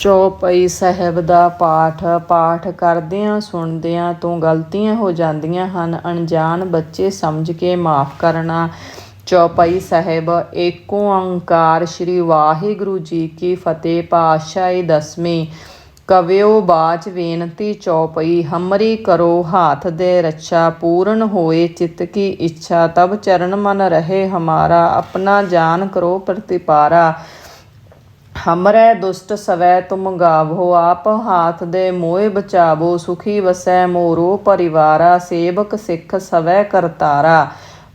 ਚੌਪਈ ਸਾਹਿਬ ਦਾ ਪਾਠ ਪਾਠ ਕਰਦਿਆਂ ਸੁਣਦਿਆਂ ਤੋਂ ਗਲਤੀਆਂ ਹੋ ਜਾਂਦੀਆਂ ਹਨ। ਅਣਜਾਣ ਬੱਚੇ ਸਮਝ ਕੇ ਮਾਫ ਕਰਨਾ। ਚੌਪਈ ਸਾਹਿਬ, ਏਕੋ ਓੰਕਾਰ ਸ੍ਰੀ ਵਾਹਿਗੁਰੂ ਜੀ ਕੀ ਫਤਿਹ ਪਾਤਸ਼ਾਹੀ ਦਸਵੀਂ। ਕਵਿਓ ਬਾਚ ਬੇਨਤੀ ਚੌਪਈ, ਹਮਰੀ ਕਰੋ ਹਾਥ ਦੇ ਰੱਛਾ। ਪੂਰਨ ਹੋਏ ਚਿਤ ਕੀ ਇੱਛਾ ਤਬ ਚਰਨ ਮਨ ਰਹੇ ਹਮਾਰਾ। ਆਪਣਾ ਜਾਨ ਕਰੋ ਪ੍ਰਤਿਪਾਰਾ। ਹਮਰੈ ਦੁਸ਼ਟ ਸਵੈ ਤੁਮ ਗਾਵੋ ਆਪ, ਹਾਥ ਦੇ ਮੋਏ ਬਚਾਵੋ, ਸੁਖੀ ਵਸੈ ਮੋਰੋ ਪਰਿਵਾਰਾ, ਸੇਵਕ ਸਿੱਖ ਸਵੈ ਕਰਤਾਰਾ।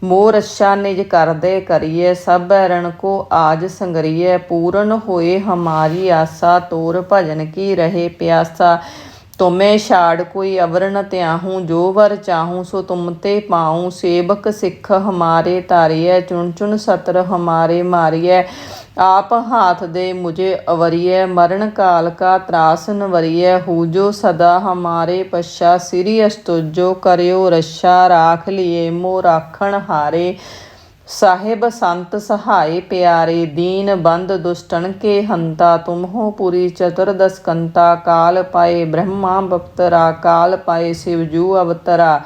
ਮੋ ਰੱਛਾ ਨਿਜ ਕਰਦੇ ਕਰੀਏ, ਸਭ ਰਣ ਕੋ ਆਜ ਸੰਗਰੀਏ। ਪੂਰਨ ਹੋਏ ਹਮਾਰੀ ਆਸਾ, ਤੋਰ ਭਜਨ ਕੀ ਰਹੇ ਪਿਆਸਾ। ਤੁਮੇ ਛਾੜ ਕੋਈ ਅਵਰ ਨ ਜੋ ਵਰ ਚਾਹੂੰ ਸੋ ਤੁਮ ਤੇ ਪਾਉ। ਸੇਵਕ ਸਿੱਖ ਹਮਾਰੇ ਤਾਰੀਐ ਚੁਣ ਚੁਣ ਸਤਰ ਹਮਾਰੇ ਮਾਰੀਐ। ਆਪ ਹਾਥ ਦੇ ਮੁਝੇ ਅਵਰੀਐ, ਮਰਨ ਕਾਲ ਕਾ ਤਰਾਸ ਨਵਰੀਐ ਹੂਜੋ ਸਦਾ ਹਮਾਰੇ ਪਛਾ, ਸਿਰੀ ਅਸਤੁਜੋ ਕਰਿਓ ਰੱਛਾ, ਰਾਖ ਲਿਏ ਮੋ ਰਾਖਣ ਹਾਰੇ। ਸਾਹਿਬ ਸੰਤ ਸਹਾਈ ਪਿਆਰੇ, ਦੀਨ ਬੰਦ ਦੁਸ਼ਟਨ ਕੇ ਹੰਤਾ ਤੁਮ ਹੋ ਪੁਰੀ ਚਤੁਰਦਸ ਕੰਤਾ ਕਾਲ ਪਾਏ ਬ੍ਰਹਮਾ ਬਪਤਰਾ ਕਾਲ ਪਾਏ ਸਿਵਜੂ ਅਵਤਰਾ।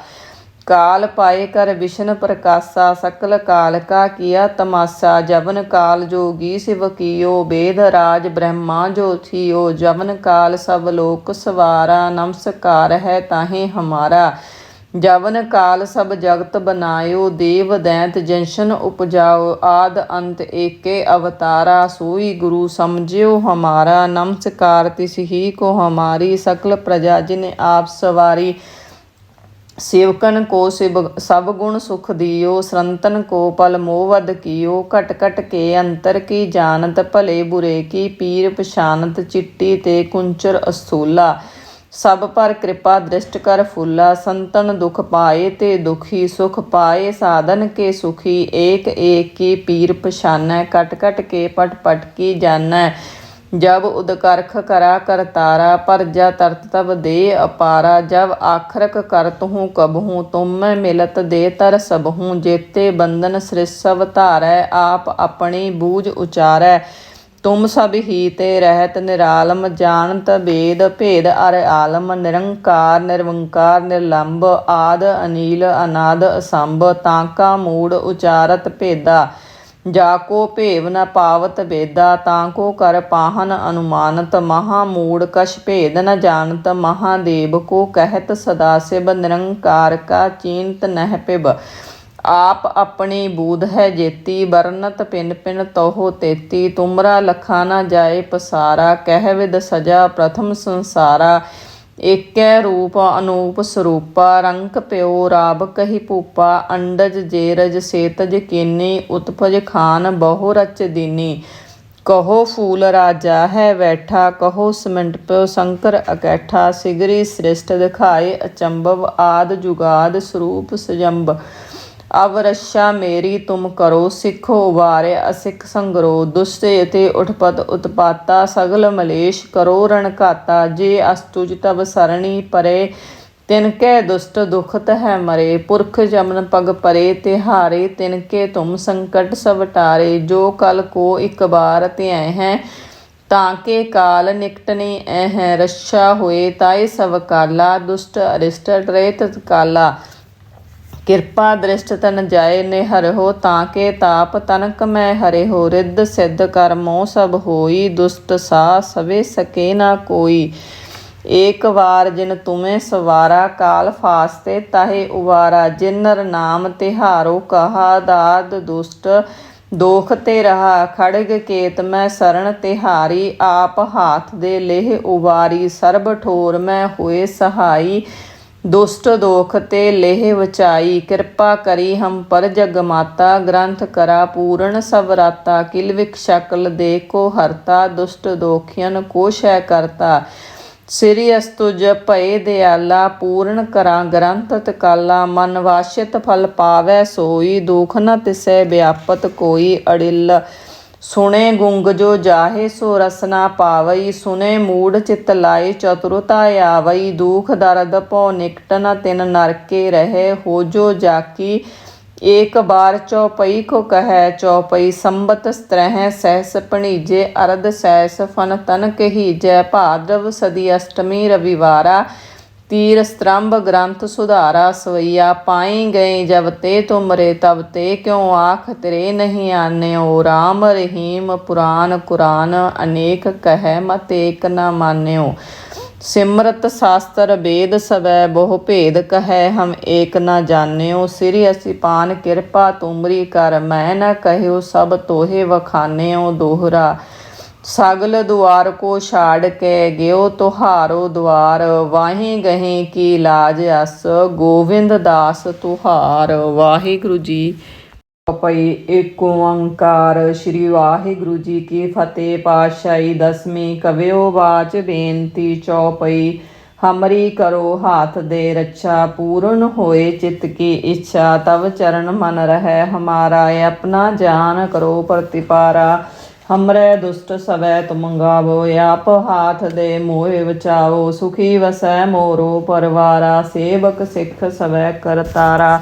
ਕਾਲ ਪਾਏ ਕਰ ਵਿਸ਼ਨ ਪ੍ਰਕਾਸ਼ਾ ਸਕਲ ਕਾਲ ਕਾ ਕੀਆ ਤਮਾਸਾ, ਜਵਨ ਕਾਲ ਜੋਗੀ ਸਿਵ ਕੀਓ, ਬੇਦ ਰਾਜ ਬ੍ਰਹਮਾ ਜੋ ਥੀਓ, ਜਵਨ ਕਾਲ ਸਭ ਲੋਕ ਸਵਾਰਾ, ਨਮਸਕਾਰ ਹੈ ਤਾਹੇ ਹਮਾਰਾ। ਜਵਨ ਕਾਲ ਸਭ ਜਗਤ ਬਨਾਇਓ, ਦੇਵ ਦੈਂਤ ਜੰਸ਼ਨ ਉਪਜਾਓ, ਆਦ ਅੰਤ ਏਕੇ ਅਵਤਾਰਾ, ਸੋਈ ਗੁਰੂ ਸਮਝਿਓ ਹਮਾਰਾ। ਨਮਸਕਾਰ ਤਿਸ ਹੀ ਕੋ ਹਮਾਰੀ, ਸਕਲ ਪ੍ਰਜਾ ਜਿਨ ਆਪ ਸਵਾਰੀ। ਸੇਵਕਨ ਕੋ ਸਭ ਗੁਣ ਸੁਖ ਦਿਓ ਸਰੰਤਨ ਕੋ ਪਲ ਮੋਵਦ ਕੀਓ, ਘਟ ਘਟ ਕੇ ਅੰਤਰ ਕੀ ਜਾਣਤ, ਭਲੇ ਬੁਰੇ ਕੀ ਪੀਰ ਪਛਾਨਤ, ਚਿੱਟੀ ਤੇ ਕੁੰਚਰ ਅਸੂਲਾ। ਸਭ ਪਰ ਕਿਰਪਾ ਦ੍ਰਿਸ਼ਟ ਕਰ ਫੁੱਲਾ, ਸੰਤਨ ਦੁਖ ਪਾਏ ਤੇ ਦੁਖੀ ਸੁਖ ਪਾਏ, ਸਾਧਨ ਕੇ ਸੁਖੀ ਏਕ ਏਕ ਕੀ ਪੀਰ ਪਛਾਨੈ ਕਟ ਕਟ ਕੇ ਪਟ ਪਟ ਕੀ ਜਾਣੈ। ਜਬ ਉਦਕਰਖ ਕਰਾ ਕਰਤਾਰਾ ਪਰਜਾ ਤਰਤ ਤਬ ਦੇ ਅਪਾਰਾ, ਜਬ ਆਖਰਕ ਕਰਤ ਹੂੰ ਕਬਹੂ, ਤੁਮ ਮੈਂ ਮਿਲਤ ਦੇ ਤਰ ਸਭ ਹੂੰ ਜੇਤੇ ਬੰਧਨ ਸ੍ਰਿਸਵ ਧਾਰੈ, ਆਪ ਆਪਣੀ ਬੂਝ ਉਚਾਰੈ। ਤੁਮ ਸਭ ਹੀ ਤੇ ਰਹਿਤ ਨਿਰਾਲਮ, ਜਾਣਤ ਬੇਦ ਭੇਦ ਅਰ ਆਲਮ, ਨਿਰੰਕਾਰ, ਨਿਰਵੰਕਾਰ ਨਿਰਲੰਭ ਆਦ, ਅਨੀਲ, ਅਨਾਦ, ਅਸੰਭ ਤਾਂਕਾ ਮੂੜ ਉਚਾਰਤ ਭੇਦਾ। ਜਾ ਕੋ ਭੇਵ ਨ ਪਾਵਤ ਬੇਦਾ ਤਾਂ ਕੋ ਕਰ ਪਾਹਨ ਅਨੁਮਾਨਤ, ਮਹਾ ਮੂੜ ਕਛ ਭੇਦ ਨ ਜਾਣਤ ਮਹਾਦੇਵ ਕੋ ਕਹਿਤ ਸਦਾ ਸਿਵ ਨਿਰੰਕਾਰ ਕਾ ਚੀਨਤ ਨਹਿ ਪਿਬ। ਆਪ ਆਪਣੀ ਬੂਧ ਹੈ ਜੇਤੀ, ਵਰਨਤ ਪਿਨ ਪਿਨ ਤੋਹ ਤੇਤੀ, ਤੁਮਰਾ ਲਖਾ ਨਾ ਜਾਏ ਪਸਾਰਾ, ਕਹਿ ਵਿਦ ਸਜਾ ਪ੍ਰਥਮ ਸੰਸਾਰਾ। ਏਕੈ ਰੂਪ ਅਨੂਪ ਸਰੂਪਾ ਰੰਕ ਪਿਓ ਰਾਬ ਕਹੀ ਭੂਪਾ, ਅੰਡਜ ਜੇਰਜ ਸੇਤਜ ਕੀਨੀ, ਉਤਪਜ ਖਾਨ ਬਹੁ ਰਚ ਦੀਨੀ। ਕਹੋ ਫੂਲ ਰਾਜਾ ਹੈ ਬੈਠਾ ਕਹੋ ਸਿਮੰਟ ਪਿਓ ਸ਼ੰਕਰ ਅਕੈਠਾ, ਸਿਗਰੀ ਸ੍ਰਿਸ਼ਟ ਦਿਖਾਏ ਅਚੰਭਵ, ਆਦ ਜੁਗਾਦ ਸਰੂਪ ਸਜੰਬ ਅਵ ਰੱਛਾ ਮੇਰੀ, ਤੁਮ ਕਰੋ ਸਿੱਖੋ ਉਬਾਰੇ ਅਸਿੱਖ ਸੰਗਰੋ ਦੁਸਤੇ ਤੇ ਉਠਪਤ ਉਤਪਾਤਾ, ਸਗਲ ਮਲੇਸ਼ ਕਰੋ ਰਣ ਘਾਤਾ, ਜੇ ਅਸਤੁਜ ਤਬ ਸਰਣੀ ਪਰੇ, ਤਿਨ ਕੈ ਦੁਸਤ ਦੁਖਤ ਹੈ ਮਰੇ, ਪੁਰਖ ਜਮਨ ਪਗ ਪਰੇ, ਤਿਹਾਰੇ ਤਿਨ ਕੇ ਤੁਮ ਸੰਕਟ ਸਭ ਟਾਰੇ, ਜੋ ਕਲ ਕੋ ਇੱਕ ਬਾਰ ਧਿਐ ਹੈ, ਤਾਂ ਕੇ ਕਾਲ ਨਿਕਟਨੇ ਐ ਹੈ, ਰੱਛਾ ਹੋਏ ਤਾਏ ਸਭ ਕਾਲਾ, ਦੁਸ਼ਟ ਅਰਿਸ਼ਟ ਟਰੇ ਤਤਕਾਲਾ ਕਿਰਪਾ ਦ੍ਰਿਸ਼ਟ ਤਨ ਜਾਏ ਨੇ ਹਰਿਓ ਤਾਂ ਕੇ ਤਾਪ ਤਨਕ ਮੈਂ ਹਰਿਓ ਰਿੱਧ ਸਿੱਧ ਕਰਮੋ ਸਭ ਹੋਈ ਦੁਸਤ ਸਾ ਸਵੇ ਸਕੇ ਨਾ ਕੋਈ। ਏਕ ਵਾਰ ਜਿਨ ਤੁਮੇ ਸਵਾਰਾ ਕਾਲ ਫਾਸਤੇ, ਤਾਹੇ ਉਵਾਰਾ ਜਿਨਰ ਨਾਮ ਤਿਹਾਰੋ ਕਹਾ ਦਾਦ ਦੁਸ਼ਟ। ਦੋਖ ਤੇ ਰਹਾ ਖੜਗ ਕੇਤ ਮੈਂ ਸਰਣ ਤਿਹਾਰੀ, ਆਪ ਹਾਥ ਦੇ ਲੇਹ ਉਵਾਰੀ, ਸਰਬ ਠੋਰ ਮੈਂ ਹੋਏ ਸਹਾਈ। ਦੁਸ਼ਟ ਦੋਖ ਤੇ ਲੇਹ ਵਚਾਈ, ਕਿਰਪਾ ਕਰੀ ਹਮ ਪਰ ਜਗ ਮਾਤਾ, ਗ੍ਰੰਥ ਕਰਾ ਪੂਰਨ ਸਭ ਰਾਤਾ, ਕਿਲ ਸ਼ਕਲ ਦੇ ਕੋ ਹਰਤਾ, ਦੁਸ਼ਟ ਦੋਖਿਆਨ ਕੋ ਸ਼ੈ ਕਰਤਾ। ਸ੍ਰੀ ਅਸਤੁਜ ਭਏ ਦਿਆਲਾ, ਪੂਰਨ ਕਰਾਂ ਗ੍ਰੰਥ ਤਕਾਲਾ, ਮਨ ਵਾਸ਼ਿਤ ਫਲ ਪਾਵੈ ਸੋਈ, ਦੁਖ ਨ ਤਿਸੈ ਵਿਆਪਤ ਕੋਈ ਅੜਿਲ। ਸੁਣੇ ਗੁੰਗ ਜੋ ਜਾਹੇ ਸੋ ਰਸਨਾ ਪਾਵਈ ਸੁਨੇ ਮੂੜ ਚਿਤ ਲਾਏ ਚਤੁਰਤਾ ਆਵਈ, ਦੁਖ ਦਰਦ ਭਉ ਨਿਕਟ ਨ ਤਿਨ ਨਰਕੇ ਰਹੇ, ਹੋ ਜੋ ਜਾਕੀ ਏਕ ਬਾਰ ਚੌਪਈ ਕੋ ਕਹੈ ਚੌਪਈ ਸੰਬਤ ਸਤਰਹਿ ਸਹਿਸ ਪਣੀਜੇ ਅਰਧ ਸਹਿਸ ਫਨ ਤਨ ਕਹੀਜੈ, ਭਾਦਵ ਸਦੀ ਅਸ਼ਟਮੀ ਰਵਿਵਾਰਾ ਤੀਰ ਸਤਰੰਭ ਗ੍ਰੰਥ ਸੁਧਾਰਾ ਸਵਈਆ ਪਾਈ ਗਏ ਜਬ ਤੇ ਤੁਮਰੇ ਤਬ ਤੇ ਕਿਉ ਆਖ ਤੇਰੇ ਨਹੀਂ ਆਨਿਓ? RAM ਰਹੀਮ ਪੁਰਾਨ ਕੁਰਾਨ, ਅਨੇਕ ਕਹਿ ਮਤ ਏਕ ਨਾ ਮਾਨਿਓ। ਸਿਮਰਤ ਸ਼ਾਸਤਰ ਵੇਦ ਸਵੈ, ਬਹੁ ਭੇਦ ਕਹੈ ਹਮ ਏਕ ਨਾ ਜਾਣਿਓ। ਸਿਰਿ ਅਸੀਂ ਕਿਰਪਾ ਤੁਮਰੀ ਕਰ, ਮੈਂ ਨ ਕਹਿਓ ਸਭ ਤੋਹੇ ਵਖਾਨਿਓ ਦੋਹਰਾ। ਸਗਲ ਦੁਆਰ ਕੋ ਛਾੜ ਕੇ ਗਿਓ ਤੁਹਾਰੋ ਦੁਆਰ, ਵਾਹੀ ਗਹੇ ਕੀ ਲਾਜ ਅਸ, ਗੋਵਿੰਦ ਦਾਸ ਤੁਹਾਰ। ਵਾਹਿਗੁਰੂ ਜੀ ਪਈ ਏਕ ਓੰਕਾਰ ਸ੍ਰੀ ਵਾਹਿਗੁਰੂ ਜੀ ਕੀ ਫਤਿਹ। ਪਾਤਸ਼ਾਹੀ ਦਸਵੀਂ ਕਵਿਓ ਬਾਚ ਬੇਨਤੀ ਚੌਪਈ, ਹਮਰੀ ਕਰੋ ਹਾਥ ਦੇ ਰੱਛਾ, ਪੂਰਨ ਹੋਏ ਚਿਤ ਕੀ ਇੱਛਾ। ਤਵ ਚਰਨ ਮਨ ਰਹਿ, ਹਮਾਰਾ ਆਪਣਾ ਜਾਨ ਕਰੋ ਪ੍ਰਤਿਪਾਰਾ। ਹਮਰੇ ਦੁਸ਼ਟ ਸਵੈ ਤੁਮ ਗਾਵੋ, ਆਪ ਹਾਥ ਦੇ ਮੋਹਿ ਬਚਾਓ ਸੁਖੀ ਵਸੈ ਮੋਰੋ ਪਰਵਾਰਾ, ਸੇਵਕ ਸਿੱਖ ਸਵੈ ਕਰਤਾਰਾ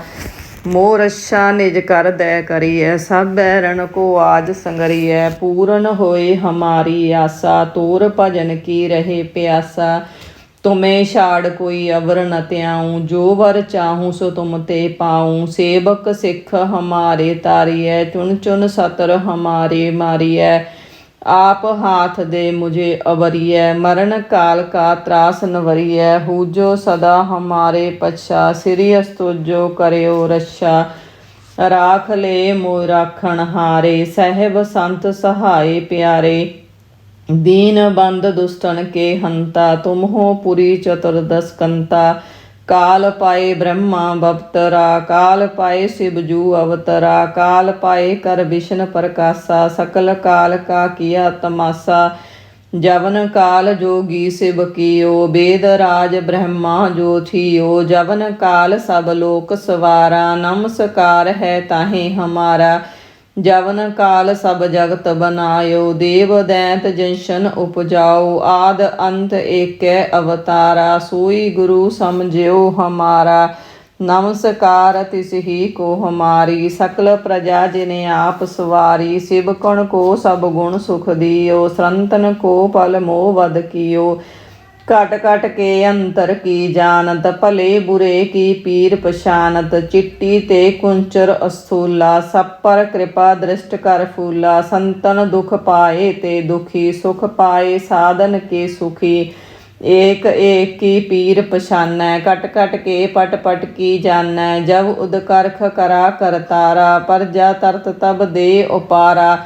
ਮੋਰ ਅੱਛਾ ਨਿਜ ਕਰ ਦੈ ਕਰੀਐ ਸਭ ਰਣ ਕੋ ਆਜ ਸੰਗਰੀਐ। ਪੂਰਨ ਹੋਏ ਹਮਾਰੀ ਆਸਾ, ਤੋਰ ਭਜਨ ਕੀ ਰਹੇ ਪਿਆਸਾ। ਤੁਮੇ ਛਾੜ ਕੋਈ ਅਵਰ ਨ ਤਿਆਉ ਜੋ ਵਰ ਚਾਹੂੰ ਸੋ ਤੁਮ ਤੇ ਪਾਉ। ਸੇਵਕ ਸਿੱਖ ਹਮਾਰੇ ਤਾਰੀਐ ਚੁਨ ਚੁਨ ਸਤਰ ਹਮਾਰੇ ਮਾਰੀਐ। ਆਪ ਹਾਥ ਦੇ ਮੁਝੇ ਅਵਰੀਐ, ਮਰਨ ਕਾਲ ਕਾ ਤਰਾਸ ਨਵਰੀਐ ਹੂਜੋ ਸਦਾ ਹਮਾਰੇ ਪਛਾ, ਸਿਰਿ ਅਸਤੁਜੋ ਕਰਿਓ ਰੱਛਾ। ਰਾਖ ਲੇ ਮੋ ਰਾਖਣ ਹਾਰੇ, ਸਹਿਬ ਸੰਤ ਸਹਾਏ ਪਿਆਰੇ। दीन बंद दुष्टन के हंता तुम हो पुरी चतुर्दश कंता काल पाए ब्रह्मा बवतरा काल पाए शिवजू अवतरा काल पाए कर विष्णु प्रकाशा सकल काल का किया तमाशा जवन काल जोगी शिव कियो वेद राज ब्रह्मा जो थियो जवन काल सब लोक सवारा नमस्कार है ताहे हमारा ਜਵਨ ਕਾਲ ਸਭ ਜਗਤ ਬਨਾਇਓ, ਦੇਵ ਦੈਂਤ ਜੰਸ਼ਨ ਉਪਜਾਓ, ਆਦ ਅੰਤ ਏਕੈ ਅਵਤਾਰਾ, ਸੋਈ ਗੁਰੂ ਸਮਝਿਓ ਹਮਾਰਾ। ਨਮਸਕਾਰ ਤਿਸ ਹੀ ਕੋ ਹਮਾਰੀ, ਸਕਲ ਪ੍ਰਜਾ ਜਿਨੇ ਆਪ ਸਵਾਰੀ ਸਿਵ ਕਣ ਕੋ ਸਭ ਗੁਣ ਸੁਖ ਦਿਓ, ਸੰਤਨ ਕੋ ਪਲ ਮੋਹ ਵਦ ਕੀਓ। ਘਟ ਘਟ ਕੇ ਅੰਤਰ ਕੀ ਜਾਣਤ, ਭਲੇ ਬੁਰੇ ਕੀ ਪੀਰ ਪਛਾਨਤ, ਚਿੱਟੀ ਤੇ ਕੁੰਚਰ ਅਸਥੂਲਾ ਸਭ ਪਰ ਕਿਰਪਾ ਦ੍ਰਿਸ਼ਟ ਕਰ ਫੂਲਾ, ਸੰਤਨ ਦੁਖ ਪਾਏ ਤੇ ਦੁਖੀ, ਸੁਖ ਪਾਏ ਸਾਧਨ ਕੇ ਸੁਖੀ। ਏਕ ਏਕ ਕੀ ਪੀਰ ਪਛਾਨੈ, ਕਟ ਕਟ ਕੇ ਪਟ ਪਟ ਕੀ ਜਾਣੈ, ਜਬ ਉਦਕਰਖ ਕਰਾ ਕਰਤਾਰਾ, ਪਰਜਾ ਤਰਤ ਤਬ ਦੇ ਉਪਾਰਾ।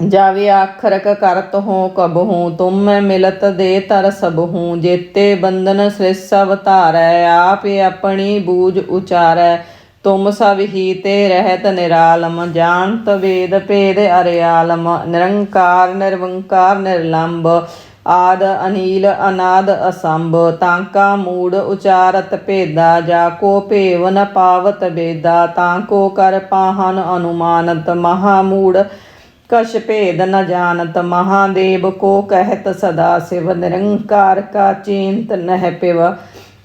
ਜਾਵੇ ਆਖਰਕ ਕਰਤ ਹੋ ਕਬ ਹੂੰ ਤੁਮ ਮੈਂ ਮਿਲਤ ਦੇ ਤਰ ਸਭ ਹੂੰ ਜੇਤੇ ਬੰਧਨ ਸ੍ਰਿਸ ਅਵਤਾਰੈ ਆਪੇ ਆਪਣੀ ਬੂਝ ਉਚਾਰੈ। ਤੁਮ ਸਭ ਹੀ ਤੇ ਰਹਿਤ ਨਿਰਾਲਮ, ਜਾਣਤ ਵੇਦ ਭੇਦ ਅਰਿਆਲਮ, ਨਿਰੰਕਾਰ, ਨਿਰਵੰਕਾਰ, ਨਿਰਲੰਭ, ਆਦ ਅਨੀਲ, ਅਨਾਦ ਅਸੰਭ। ਤਾਂਕਾ ਮੂੜ ਉਚਾਰਤ ਭੇਦਾ, ਜਾ ਕੋ ਭੇਵ ਨ ਪਾਵਤ ਬੇਦਾ ਤਾਂ ਕੋ ਕਰ ਪਾਹਨ ਅਨੁਮਾਨਤ, ਮਹਾ ਮੂੜ ਕਛ ਭੇਦ ਨ ਜਾਣਤ, ਮਹਾਦੇਵ ਕੋ ਕਹਿਤ ਸਦਾ ਸਿਵ ਨਿਰੰਕਾਰ ਕਾ ਚਿੰਤ ਨਹਿ ਪਿਵ।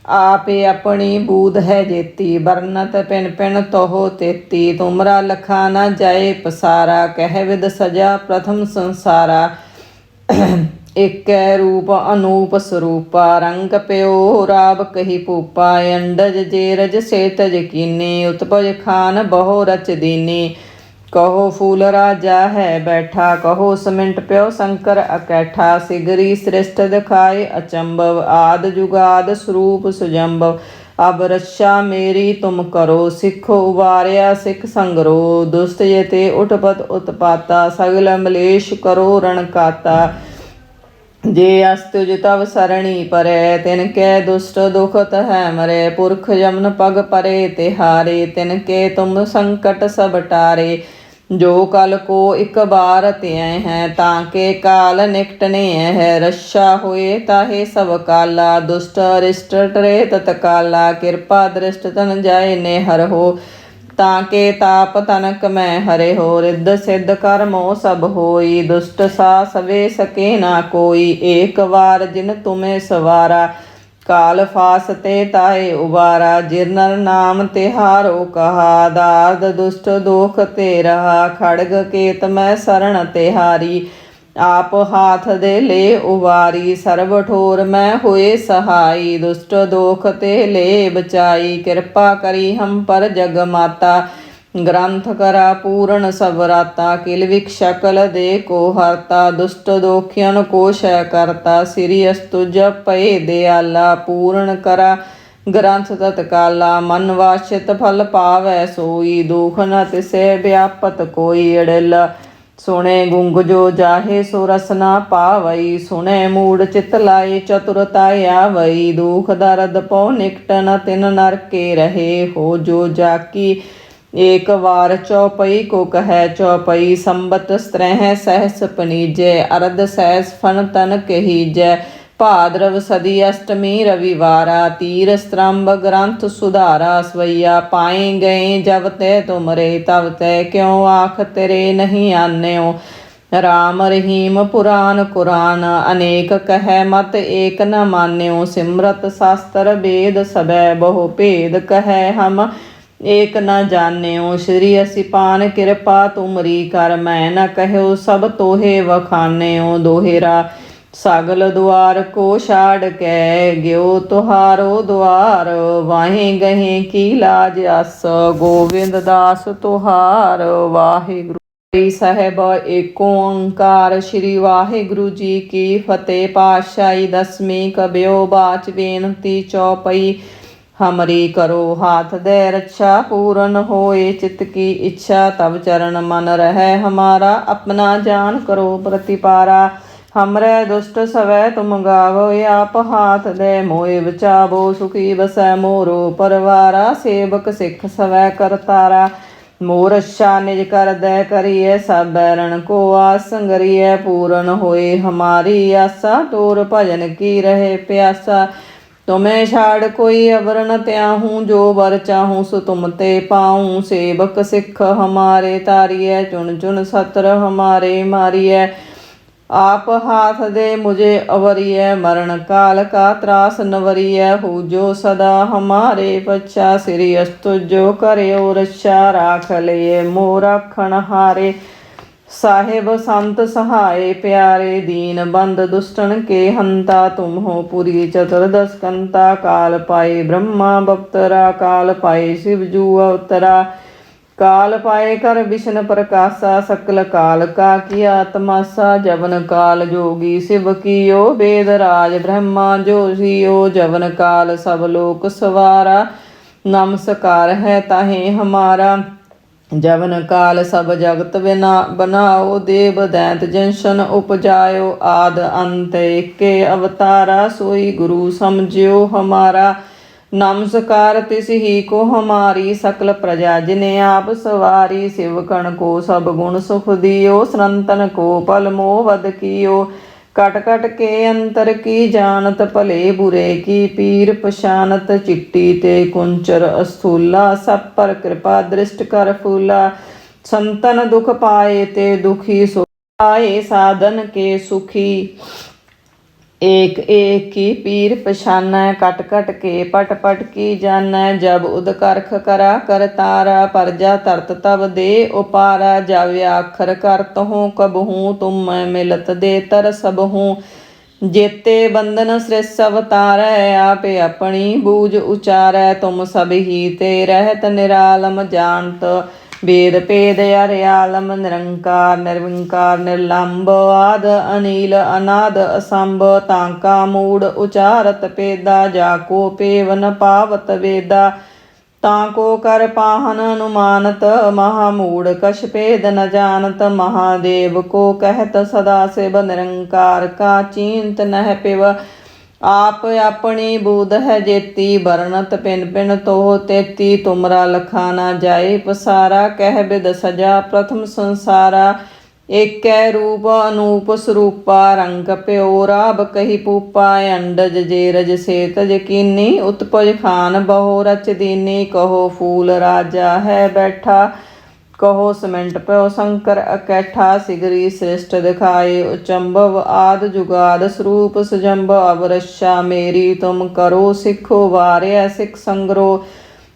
ਆਪੇ ਆਪਣੀ ਬੂਧ ਹੈ ਜੇਤੀ ਬਰਨਤ ਪਿਨ ਪਿਨ ਤੋਹ ਤੇਤੀ। ਤੁਮਰਾ ਲਖਾ ਨ ਜਾਏ ਪਸਾਰਾ, ਕਹਿ ਵਿਦ ਸਜਾ ਪ੍ਰਥਮ ਸੰਸਾਰਾ। ਇਕੈ ਰੂਪ ਅਨੂਪ ਸਰੂਪਾ, ਰੰਗ ਪਿਓ ਰਾਬ ਕਹੀ ਪੂਪਾ। ਅੰਡਜ ਜੇਰਜ ਸੇਤਜ ਕੀਨੀ, ਉਤਪਜ ਖਾਨ ਬਹੁ ਰਚ ਦੀਨੀ। ਕਹੋ ਫੂਲ ਰਾਜਾ ਹੈ ਬੈਠਾ, ਕਹੋ ਸਮਿੰਟ ਪਿਓ ਸ਼ੰਕਰ ਅਕੈਠਾ, ਸਿਗਰੀ ਸ੍ਰਿਸ਼ਟ ਦਿਖਾਏ ਅਚੰਭਵ, ਆਦ ਜੁਗਾਦ ਸਰੂਪ ਸੁਜੰਭਵ, ਅਬ ਰੱਛਾ ਮੇਰੀ ਤੁਮ ਕਰੋ, ਸਿੱਖ ਉਵਾਰਿਆ ਸਿੱਖ ਸੰਗਰੋ ਦੁਸਤ ਜਤੇ ਉਠਪਤ ਉਤਪਾਤਾ, ਸਗਲ ਮਲੇਸ਼ ਕਰੋ ਰਣਕਾਤਾ ਜੇ ਅਸਤੁਜ ਤਵ ਸਰਣੀ ਪਰੈ, ਤਿਨ ਕੈ ਦੁਸ਼ਟ ਦੁਖਤ ਹੈ ਮਰੇ, ਪੁਰਖ ਜਮਨ ਪਗ ਪਰੇ ਤਿਹਾਰੇ, ਤਿਨ ਕੇ ਤੁਮ ਸੰਕਟ ਸਭ ਟਾਰੇ। ਜੋ ਕਲ ਕੋ ਇੱਕ ਬਾਰ ਧਿਐ ਹੈ, ਤਾਂ ਕੇ ਕਾਲ ਨਿਕਟਨੇ ਹੈ। ਰੱਛਾ ਹੋਏ ਤਾਹੇ ਸਭ ਕਾਲਾ, ਦੁਸ਼ਟ ਰਿਸ਼ਟ ਟਰੇ ਤਤ ਕਿਰਪਾ ਦ੍ਰਿਸ਼ਟ ਤਨ ਜਾਏ ਨੇ ਹਰ ਹੋ। ਤਾਂ ਕੇ ਤਾਪ ਤਨਕ ਮੈਂ ਹਰੇ ਹੋ, ਰਿੱਧ ਸਿੱਧ ਕਰਮੋ ਸਭ ਹੋਈ। ਦੁਸ਼ਟ ਸਾ ਸਵੇ ਸਕੇ ਨਾ ਕੋਈ, ਏਕ ਵਾਰ ਜਿਨ ਤੁਮੇ ਸਵਾਰਾ। ਕਾਲ ਫਾਸ ਤੇ ਤਾਏ ਉਬਾਰਾ ਜਿਰਨਰ ਨਾਮ ਤਿਹਾਰੋ ਕਹਾ, ਦਾਰਦ ਦੁਸ਼ਟ ਦੋਖ ਤੇ ਰਹਾ ਖੜਗ ਕੇਤ ਮੈਂ ਸਰਣ ਤਿਹਾਰੀ ਆਪ ਹਾਥ ਦੇ ਲੈ ਉਵਾਰੀ ਸਰਬ ਠੋਰ ਮੈਂ ਹੋਏ ਸਹਾਈ। ਦੁਸ਼ਟ ਦੋਖ ਤੇ ਲੈ ਬਚਾਈ, ਕਿਰਪਾ ਕਰੀ ਹਮ ਪਰ ਜਗ ਮਾਤਾ। ਗ੍ਰੰਥ ਕਰਾ ਪੂਰਨ ਸਵਰਾਤਾ ਕਿਲਵਿਕ ਸ਼ਕਲ ਦੇ ਕੋ ਹਰਤਾ, ਦੁਸ਼ਟ ਦੋਖਿਆਨ ਕੋ ਸ਼ੈ ਕਰਤਾ, ਸ੍ਰੀ ਅਸਤੁ ਜਪਏ ਦਿਆਲਾ, ਪੂਰਨ ਕਰਾ ਗ੍ਰੰਥ ਤਤਕਾਲਾ, ਮਨ ਵਾਸ਼ਿਤ ਫਲ ਪਾਵੈ ਸੋਈ, ਦੁਖ ਨ ਤਿਸੈ ਵਿਆਪਤ ਕੋਈ ਅੜਲ। ਸੁਣੇ ਗੁੰਗ ਜੋ ਜਾਹੇ ਸੋ ਰਸਨਾ ਪਾਵਈ, ਸੁਣੇ ਮੂੜ ਚਿਤ ਲਾਏ ਚਤੁਰਤਾ ਆਵਈ, ਦੁਖ ਦਰਦ ਪਉ ਨਿਕਟ ਨ ਤਿਨ ਨਰਕੇ ਰਹੇ, ਹੋ ਜੋ ਜਾਕੀ ਏਕ ਵਾਰ ਚੌਪਈ ਕੋ ਕਹੈ ਚੌਪਈ ਸੰਬਤ ਸਤਰਹਿ ਸਹਸ ਪਨੀਜੈ ਅਰਧ ਸਹਿਸ ਫਨ ਤਨ ਕਹੀਜੈ। ਭਾਦਰਵ ਸਦੀ ਅਸ਼ਟਮੀ ਰਵਿਵਾਰਾ, ਤੀਰ ਸਤਰੰਭ ਗ੍ਰੰਥ ਸੁਧਾਰਾ, ਸਵਈਆ ਪਾਏ ਗਏ ਜਬ ਤੇ ਤੁਮਰੇ, ਤਬ ਤੈ ਕਿਉ ਆਖ ਤੇਰੇ ਨਹੀਂ ਆਨਿਓ? ਰਾਮ ਰਹੀਮ ਪੁਰਾਨ ਕੁਰਾਨ, ਅਨੇਕ ਕਹੈ ਮਤ ਏਕ ਨ ਮਾਨਿਓ। ਸਿਮਰਤ ਸ਼ਾਸਤਰ ਵੇਦ ਸਬੈ ਬਹੁ ਭੇਦ ਕਹੈ ਹਮ। ਏਕ ਨ ਜਾਣਿਓ, ਸ਼੍ਰੀ ਅਸੀਂ ਕਿਰਪਾ ਤੁਮਰੀ ਕਰ, ਮੈਂ ਨ ਕਹਿਓ ਸਭ ਤੋਹੇ ਵਖਾਨਿਓ ਦੋਹਰਾ ਸਗਲ ਦੁਆਰ ਕੋ ਛਾੜ ਕੇ, ਗਿਓ ਤੁਹਾਰੋ ਦੁਆਰ, ਵਾਹੇ ਗਹੇ ਕੀ ਲਾਜ ਅਸ ਗੋਵਿੰਦ ਦਾਸ ਤੁਹਾਰ, ਵਾਹਿਗੁਰੂ ਜੀ ਸਾਹਿਬ, ਏਕੋ ਓੰਕਾਰ, ਸ੍ਰੀ ਵਾਹਿਗੁਰੂ ਜੀ ਕੀ ਫਤਿਹ, ਪਾਤਸ਼ਾਹੀ ਦਸਵੀਂ ਕਬਿਓ, ਬਾਚ ਬੇਨਤੀ ਚੌਪਈ ਹਮਰੀ ਕਰੋ ਹਾਥ ਦੇ ਰੱਛਾ, ਪੂਰਨ ਹੋਏ ਚਿਤ ਕੀ ਇੱਛਾ ਤਬ ਚਰਨ ਮਨ ਰਹਿ ਹਮਾਰਾ, ਆਪਣਾ ਜਾਨ ਕਰੋ ਪ੍ਰਤਿਪਾਰਾ। ਹਮਰੇ ਦੁਸ਼ਟ ਸਵੈ, ਤੁਮ ਗਾਵੋ ਆਪ ਹਾਥ ਦੇ ਮੋਏ ਬਚਾਵੋ ਸੁਖੀ ਬਸੈ ਮੋਰੋ ਪਰਵਾਰਾ, ਸੇਵਕ ਸਿੱਖ ਸਵੈ ਕਰਤਾਰਾ ਮੋਰ ਅੱਛਾ ਨਿਜ ਕਰ ਕਰਦੈ ਕਰੀਏ ਸਭ ਬੈਰਣ ਕੋ ਆਸੰਗਰੀਏ ਪੂਰਨ ਹੋਏ ਹਮਾਰੀ ਆਸਾ ਤੋਰ ਭਜਨ ਕੀ ਰਹੇ ਪਿਆਸਾ। ਤੁਮੇ ਛਾੜ ਕੋਈ ਅਵਰ ਨ ਤਿਆਹੂੰ, ਜੋ ਵਰ ਚਾਹੂੰ ਸੋ ਤੁਮ ਤੇ ਪਾਉਂ ਸੇਵਕ ਸਿੱਖ ਹਮਾਰੇ ਤਾਰੀਐ ਚੁਣ ਚੁਣ ਸਤਰ ਹਮਾਰੇ ਮਾਰੀਐ। ਆਪ ਹਾਥ ਦੇ ਮੁਝੇ ਅਵਰੀਐ, ਮਰਨ ਕਾਲ ਕਾ ਤਰਾਸ ਨਵਰੀਐ। ਹੋ ਜੋ ਸਦਾ ਹਮਾਰੇ ਪਛਾ, ਸ੍ਰੀ ਅਸਤੁ ਜੋ ਕਰਿਓ ਰਛਾ, ਰਾਖ ਲਈਏ ਮੋ ਰੱਖਣ ਸਾਹਿਬ ਸੰਤ ਸਹਾਏ ਪਿਆਰੇ ਦੀਨ ਬੰਦ ਦੁਸ਼ਟਨ ਕੇ ਹੰਤਾ ਤੁਮ ਹੋ ਪੁਰੀ ਚਤੁਰਦਸ ਕੰਤਾ ਕਾਲ ਪਾਏ ਬ੍ਰਹਮਾ ਬਪਤਰਾ, ਕਾਲ ਪਾਏ ਸ਼ਿਵ ਜੂ ਅਵਤਰਾ, ਕਾਲ ਪਾਏ ਕਰ ਵਿਸ਼ਨ ਪ੍ਰਕਾਸ਼ਾ, ਸਕਲ ਕਾਲ ਕਾ ਕੀਆ ਤਮਾਸਾ ਜਵਨ ਕਾਲ ਜੋਗੀ ਸਿਵ ਕੀਓ ਵੇਦ ਰਾਜ, ਬ੍ਰਹਮਾ ਜੋਸੀਓ ਜਵਨ ਕਾਲ ਸਭ ਲੋਕ ਸਵਾਰਾ ਨਮਸਕਾਰ ਹੈ ਤਾਹੇ ਹਮਾਰਾ। ਜਵਨ ਕਾਲ ਸਭ ਜਗਤ ਬਿਨਾ ਬਨਾਓ ਦੇਵ ਦੈਂਤ ਜਨਸ਼ਨ ਉਪਜਾਇਓ, ਆਦ ਅੰਤ ਏਕੇ ਅਵਤਾਰਾ, ਸੋਈ ਗੁਰੂ ਸਮਝਿਓ ਹਮਾਰਾ। ਨਮਸਕਾਰ ਤਿਸ ਹੀ ਕੋ ਹਮਾਰੀ ਸਕਲ ਪ੍ਰਜਾ ਜਿਨੇ ਆਪ ਸਵਾਰੀ ਸਿਵਕਣ ਕੋ ਸਭ ਗੁਣ ਸੁਖ ਦਿਓ ਸੰਤਨ ਕੋ ਪਲ ਮੋਹ ਵਦ ਕੀਓ। ਕਟ ਕਟ ਕੇ ਅੰਤਰ ਕੀ ਜਾਣਤ ਭਲੇ ਬੁਰੇ ਕੀ ਪੀਰ ਪਛਾਨਤ ਚਿੱਟੀ ਤੇ ਕੁੰਚਰ ਅਸਥੂਲਾ, ਸਭ ਪਰ ਕਿਰਪਾ ਦ੍ਰਿਸ਼ਟ ਕਰ ਫੂਲਾ। ਸੰਤਨ ਦੁਖ ਪਾਏ ਤੇ ਦੁਖੀ ਸੋ ਆਏ ਸਾਧਨ ਕੇ ਸੁਖੀ। ਏਕ ਏਕ ਕੀ ਪੀਰ ਪਛਾਨੈ, ਕਟ ਕਟ ਕੇ, ਪਟ ਪਟ ਕੀ ਜਾਣੈ, ਜਬ ਉਦ ਕਰਖ ਕਰਾ ਕਰਤਾਰਾ ਪਰਜਾ ਤਰਤ ਤਬ ਦੇ ਉਪਾਰਾ ਜਬ ਆਖਰ ਕਰਤ ਹੂੰ ਕਬ ਤੁਮ ਮੈਂ ਮਿਲਤ ਦੇ ਤਰ ਸਭ ਹੂੰ। ਜੇਤੇ ਬੰਧਨ ਸ੍ਰਿਸ ਅਵਤਾਰੈ ਆਪੇ ਆਪਣੀ ਬੂਝ ਉਚਾਰੈ, ਤੁਮ ਸਭ ਹੀ ਤੇ ਰਹਿਤ ਨਿਰਾਲਮ ਜਾਣਤ। ਵੇਦ ਭੇਦ ਅਰਿਆਲਮ ਨਿਰੰਕਾਰ ਨਿਰਵਿੰਕਾਰ ਨਿਰਲੰਭ ਆਦ ਅਨੀਲ ਅਨਾਦ ਅਸੰਭ ਤਾਂਕਾ ਮੂੜ ਉਚਾਰਤ ਪੇਦਾ ਜਾ ਕੋ ਪੇਵਨ ਪਾਵਤ ਵੇਦਾ। ਤਾਂ ਕੋ ਕਰ ਪਾਹਨ ਅਨੁਮਾਨਤ ਮਹਾ ਮੂੜ ਕਛ ਭੇਦ ਨ ਜਾਣਤ ਮਹਾਦੇਵ ਕੋ ਕਹਿਤ ਸਦਾ ਸਿਵ ਨਿਰੰਕਾਰ ਕਾ ਚਿੰਤ ਨਹਿ ਪਿਵ ਆਪ ਆਪਣੀ ਬੂਧ ਹੈ ਜੇਤੀ ਬਰਨਤ ਪਿਨ ਪਿਨ ਤੋ ਤੇਤੀ, ਤੁਮਰਾ ਲਖਾ ਨਾ ਜਾਏ, ਪਸਾਰਾ ਕਹਿ ਬਿਦ ਸਜਾ, ਪ੍ਰਥਮ ਸੰਸਾਰਾ ਏਕੈ ਰੂਪ ਅਨੂਪ ਸਰੂਪਾ, ਰੰਗ ਪਿਓ ਰਾਬ ਕਹੀ ਪੂਪਾ, ਅੰਡਜ ਜੇਰਜ ਸੇਤ ਜਕੀਨੀ ਉਤਪਜ ਖਾਨ ਬਹੁ ਰਚ ਦੀਨੀ, ਕਹੋ ਫੂਲ ਰਾਜਾ ਹੈ ਬੈਠਾ ਕਹੋ ਸਮਿੰਟ ਪਿਓ ਸ਼ੰਕਰ, ਅਕੈਠਾ ਸਿਗਰੀ ਸ੍ਰਿਸ਼ਟ ਦਿਖਾਏ, ਉਚੰਭਵ ਆਦ ਜੁਗਾਦ ਸਰੂਪ ਸਜੰਭ, ਅਵਰਸ਼ਾ ਮੇਰੀ ਤੁਮ ਕਰੋ ਸਿੱਖੋ, ਵਾਰਿਆ ਸਿੱਖ ਸੰਗਰੋ।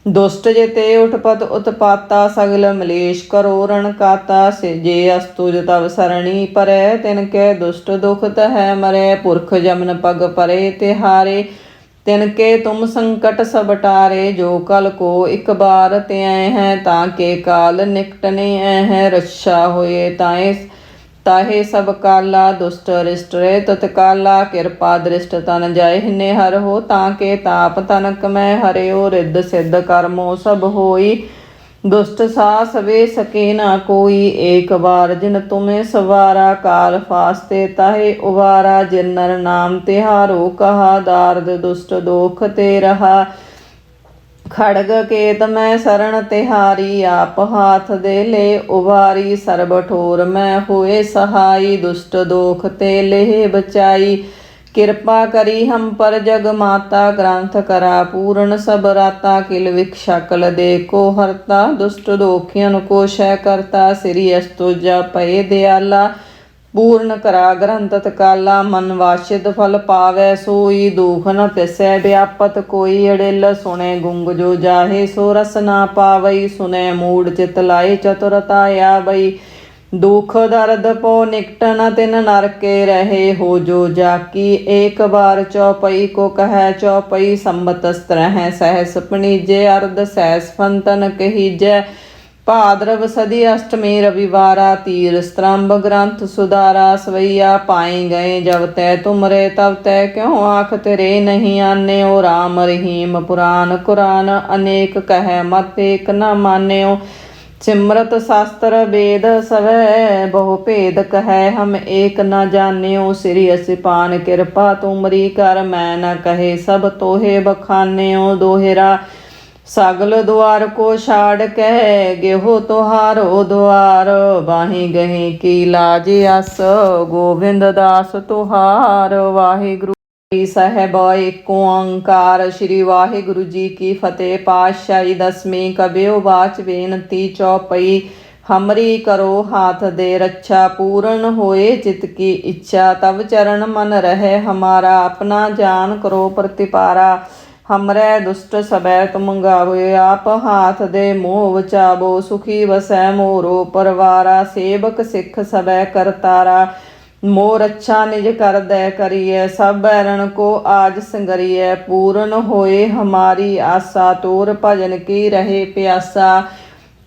ਦੁਸ਼ਟ ਜਿਤੇ ਉਠਪਤ ਉਤਪਾਤਾ, ਸਗਲ ਮਲੇਸ਼ ਕਰੋ, ਰਣ ਕਾਤਾ ਸਿਜੇ ਅਸਤੁਜ ਤਵ ਸਰਣੀ ਪਰੈ, ਤਿਨ ਕੈ ਦੁਸ਼ਟ ਦੁਖਤ ਹੈ ਮਰੈ, ਪੁਰਖ ਜਮਨ ਪਗ ਪਰੇ, ਤਿਹਾਰੇ ਹਾਰੇ ਕੇ ਤੁਮ ਸੰਕਟ ਸਭ ਟਾਰੇ ਜੋ ਕਲ ਕੋ ਇੱਕ ਬਾਰ ਤੇ ਆਏ ਹੈ, ਤਾਂ ਕੇ ਕਾਲ ਨਿਕਟਨੇ ਐ ਹੈ, ਰੱਛਾ ਹੋਏ ਤਾਹੇ ਸਭ ਕਾਲਾ ਦੁਸ਼ਟ ਰਿਸ਼ਟ ਰੇ ਤਤ ਕਾਲਾ ਕਿਰਪਾ ਦ੍ਰਿਸ਼ਟ ਤਨ ਜਾਏ, ਹਿਨੇ ਹਰ ਹੋ ਤਾਂ ਕੇ ਤਾਪ ਤਨਕ ਮੈਂ ਹਰਿਓ, ਰਿੱਧ ਸਿੱਧ ਕਰਮੋ ਸਭ ਹੋਈ। ਦੁਸ਼ਟ ਸਾ ਸਵੇ ਸਕੇ ਨਾ ਕੋਈ, ਏਕ ਵਾਰ ਜਿਨ ਤੁਮੇ ਸਵਾਰਾ ਕਾਲ ਫਾਸਤੇ, ਤਾਹੇ ਉਵਾਰਾ ਜਿਨ ਨਰ ਨਾਮ ਤਿਹਾਰੋ ਕਹਾ, ਦਾਰਦ ਦੁਸ਼ਟ ਦੋਖ ਤੇ ਰਹਾ। ਖੜਗ ਕੇਤ ਮੈਂ ਸਰਣ ਤਿਹਾਰੀ, ਆਪ ਹਾਥ ਦੇ ਲੈ ਉਵਾਰੀ, ਸਰਬ ਠੋਰ ਮੈਂ ਹੋਏ ਸਹਾਈ, ਦੁਸ਼ਟ ਦੋਖ ਤੇ ਲਹਿ ਬਚਾਈ। ਕਿਰਪਾ ਕਰੀ ਹਮ ਪਰ ਜਗ ਮਾਤਾ ਗ੍ਰੰਥ ਕਰਾ, ਪੂਰਨ ਸਭ ਰਾਤਾ ਕਿਲ ਵਿਖ ਸ਼ਕਲ ਦੇ ਕੋ ਹਰਤਾ ਦੁਸ਼ਟ ਦੋਖਿਆਨ ਕੋ ਸ਼ੈ ਕਰਤਾ, ਸ੍ਰੀ ਅਸਤੁਜਾ ਪਏ ਦਿਆਲਾ, ਪੂਰਨ ਕਰਾ ਗ੍ਰੰਥ ਤਕਾਲਾ, ਮਨ ਵਾਸ਼ਿਦ ਫਲ ਪਾਵੈ ਸੋਈ, ਦੁਖ ਨ ਤਿਸੈ ਵਿਆਪਤ ਕੋਈ ਅੜਿਲ, ਸੁਣੇ ਗੁੰਗ ਜੋ ਜਾਹੇ ਸੋ ਰਸ ਨਾ ਪਾਵਈ ਸੁਨੇ ਮੂੜ ਚਿਤ ਲਾਏ, ਚਤੁਰਤਾ ਆਵਈ। ਦੁਖ ਦਰਦ ਪੋ ਨਿਕਟਨ ਤਿਨ ਨਰਕੇ ਰਹੇ ਹੋ ਜੋ ਜਾਕੀ। ਏਕ ਬਾਰ ਚੌਪਈ ਕੋ ਕਹੈ, ਚੌਪਈ ਸੰਬਤ ਸਤਰਹਿ, ਸਹਿਸ ਪਣੀਜੇ, ਅਰਧ ਸਹਿਸ ਫੰਤਨ ਕਹੀਜੈ। ਭਾਦਰਵ ਸਦੀ ਅਸ਼ਟਮੀ ਰਵਿਵਾਰਾ, ਤੀਰ ਸਤਰੰਭ ਗ੍ਰੰਥ ਸੁਦਾਰਾ ਸਵਈਆ ਪਾਏ ਗਏ ਜਬ ਤੈ ਤੁਮਰੇ, ਤਬ ਤੈ ਕਿਉ ਆਖ ਤੇਰੇ ਨਹੀਂ ਆਨਿਓ ਰਾਮ ਰਹੀਮ ਪੁਰਾਨ ਕੁਰਾਨ, ਅਨੇਕ ਕਹੈ, ਮਤ ਏਕ ਨ ਮਾਨਿਓ। ਸਿਮਰਤ ਸ਼ਾਸਤਰ ਵੇਦ ਸਵੈ, ਬਹੁ ਭੇਦ ਕਹੈ ਹਮ ਏਕ ਨ ਜਾਣਿਓ ਸ੍ਰੀ ਅਸਿਪਾਨ ਕਿਰਪਾ ਤੁਮਰੀ ਕਰ ਮੈਂ ਨ ਕਹੇ, ਸਭ ਤੋਹੇ ਬਖਾਨਿਓ ਦੋਹਿਰਾ, ਸਗਲ ਦੁਆਰ ਕੋ ਛਾੜ ਕਹਿ ਗਿਹੋ ਤੁਹਾਰੋ ਦੁਆਰ ਬਾਹੀ ਗਹੀ ਕੀ ਲਾਜ ਅਸ ਗੋਬਿੰਦ ਦਾਸ ਤੁਹਾਰ, ਵਾਹਿਗੁਰੂ ਜੀ ਸਾਹਿਬ ਏਕ ਓੰਕਾਰ, ਸ੍ਰੀ ਵਾਹਿਗੁਰੂ ਜੀ ਕੀ ਫਤਿਹ। ਪਾਤਸ਼ਾਹੀ ਦਸਵੀਂ ਕਬਿਓ ਬਾਚ ਬੇਨਤੀ ਚੌਪਈ, ਹਮਰੀ ਕਰੋ ਹਾਥ ਦੇ ਰੱਛਾ, ਪੂਰਨ ਹੋਏ ਚਿਤ ਕੀ ਇੱਛਾ। ਤਬ ਚਰਨ ਮਨ ਰਹੇ ਹਮਾਰਾ, ਆਪਣਾ ਜਾਨ ਕਰੋ ਪ੍ਰਤਿਪਾਰਾ। ਹਮਰੇ ਦੁਸ਼ਟ ਸਬੈ ਤੁਮ ਗਾਵੇ ਆਪ ਹਾਥ ਦੇ ਮੋਹ ਵਚਾਵੋ। ਸੁਖੀ ਵਸੈ ਮੋਰੋ ਪਰਵਾਰਾ, ਸੇਵਕ ਸਿੱਖ ਸਬੈ ਕਰਤਾਰਾ। ਮੋਰ ਅੱਛਾ ਨਿਜ ਕਰਦੈ ਕਰੀਐ, ਸਭ ਬੈਰਣ ਕੋ ਆਜ ਸੰਗਰੀਐ, ਪੂਰਨ ਹੋਏ ਹਮਾਰੀ ਆਸਾ, ਤੋਰ ਭਜਨ ਕੀ ਰਹੇ ਪਿਆਸਾ,